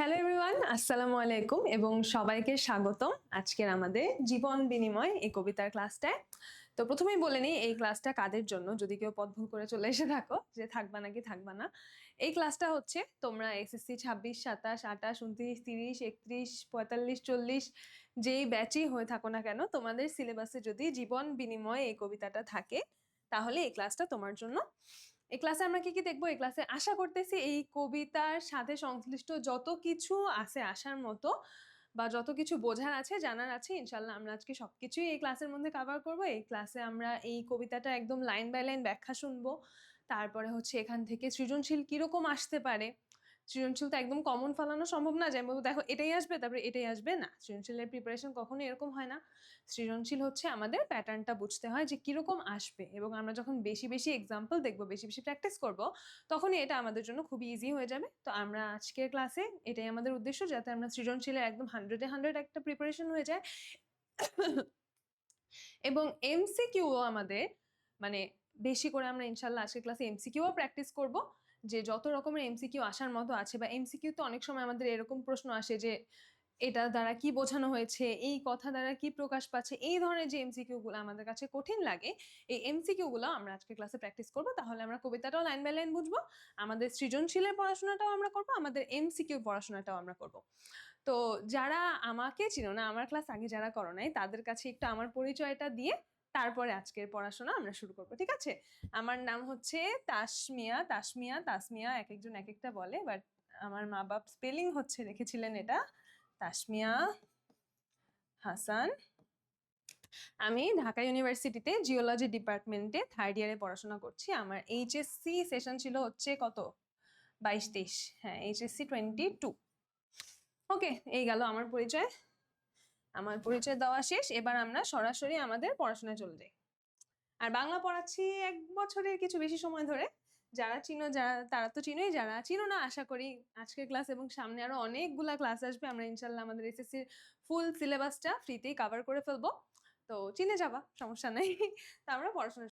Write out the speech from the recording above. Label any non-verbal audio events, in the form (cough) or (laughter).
Hello everyone আসসালামু আলাইকুম এবং সবাইকে স্বাগতম আজকের আমাদের জীবন বিনিময় এই কবিতার ক্লাসটায় তো প্রথমেই বলে নিই, এই ক্লাসটা কাদের জন্য? যদি কেউ পদভুল করে চলে এসে থাকো, যে থাকবা নাকি থাকবা না। এই ক্লাসটা হচ্ছে তোমরা এসএসসি ছাব্বিশ, সাতাশ, আঠাশ, উনত্রিশ, তিরিশ, একত্রিশ, পঁয়তাল্লিশ, চল্লিশ, যেই ব্যাচই হয়ে থাকো না কেন, তোমাদের সিলেবাসে যদি জীবন বিনিময় এই কবিতাটা থাকে, তাহলে এই ক্লাসটা তোমার জন্য এই ক্লাসে আমরা কি কি দেখব? এই ক্লাসে আশা করতেছি এই কবিতার সাথে সংশ্লিষ্ট যত কিছু আছে আসার মতো বা যত কিছু বোঝার আছে, জানার আছে, ইনশাল্লাহ আমরা আজকে সব কিছুই এই ক্লাসের মধ্যে কাভার করব। এই ক্লাসে আমরা এই কবিতাটা একদম লাইন বাই লাইন ব্যাখ্যা শুনব। তারপরে হচ্ছে এখান থেকে সৃজনশীল কীরকম আসতে পারে সৃজনশীল তো একদম কমন ফলানো সম্ভব না। যেমন দেখো, এটাই আসবে, তারপরে এটাই আসবে। না, সৃজনশীলের প্রিপারেশন কখনো এরকম হয় না। সৃজনশীল হচ্ছে আমাদের প্যাটার্নটা বুঝতে হয় যে কীরকম আসবে। এবং আমরা যখন বেশি বেশি এক্সাম্পল দেখব, বেশি বেশি প্র্যাকটিস করব, তখনই এটা আমাদের জন্য খুবই ইজি হয়ে যাবে। তো আমরা আজকের ক্লাসে এটাই আমাদের উদ্দেশ্য, যাতে আমরা সৃজনশীলের একদম হান্ড্রেডে হান্ড্রেড একটা প্রিপারেশন হয়ে যায়। (coughs) এবং এমসিকিউও আমাদের মানে বেশি করে আমরা ইনশাল্লাহ আজকের ক্লাসে এমসিকিউও প্র্যাকটিস করব। যে যত রকমের এমসিকিউ আসার মতো আছে বা এমসিকিউ তো অনেক সময় আমাদের এরকম প্রশ্ন আসে যে, এটা দ্বারা কি বোঝানো হয়েছে, এই কথা দ্বারা কি প্রকাশ পাচ্ছে, এই ধরনের যে এমসিকিউ গুলো আমাদের কাছে কঠিন লাগে, এই এমসিকিউ গুলো আমরা আজকে ক্লাসে প্র্যাকটিস করব। তাহলে আমরা কবিতাটাও লাইন বাই লাইন বুঝব, আমাদের সৃজনশীলের পড়াশোনাটাও আমরা করব, আমাদের এমসিকিউ পড়াশোনাটাও আমরা করব। তো যারা আমাকে চিনো না, আমার ক্লাস আগে যারা করো নাই, তাদের কাছে একটু আমার পরিচয়টা দিয়ে তারপরে আজকের পড়াশোনা আমরা শুরু করব, ঠিক আছে? আমার নাম হচ্ছে তাসমিয়া তাসমিয়া তাসমিয়া এক একজন এক একটা বলে বাট আমার মা বাপ স্পেলিং হচ্ছে, রেখেছিলেন এটা। তাসমিয়া হাসান। আমি ঢাকা ইউনিভার্সিটিতে জিওলজি ডিপার্টমেন্টে থার্ড ইয়ারে পড়াশোনা করছি। আমার এইচএসসি সেশন ছিল হচ্ছে কত? বাইশ তেইশ। হ্যাঁ এইচএসসি টোয়েন্টি টু ওকে এই গেল আমার পরিচয়। আমার পরিচয় দেওয়া শেষ, এবার আমরা সরাসরি আমাদের পড়াশোনা চলে যাই। আর বাংলা পড়াচ্ছি এক বছরের কিছু বেশি সময় ধরে। যারা চিনো, যারা, তারা তো চিনোই, যারা চিনো না, আশা করি আজকের ক্লাস এবং সামনে আরও অনেকগুলা ক্লাস আসবে। আমরা ইনশাল্লাহ আমাদের এসএসসির ফুল সিলেবাসটা ফ্রিতেই কভার করে ফেলব। তো চিনে যাবা, সমস্যা নেই। (laughs) তা আমরা পড়াশোনা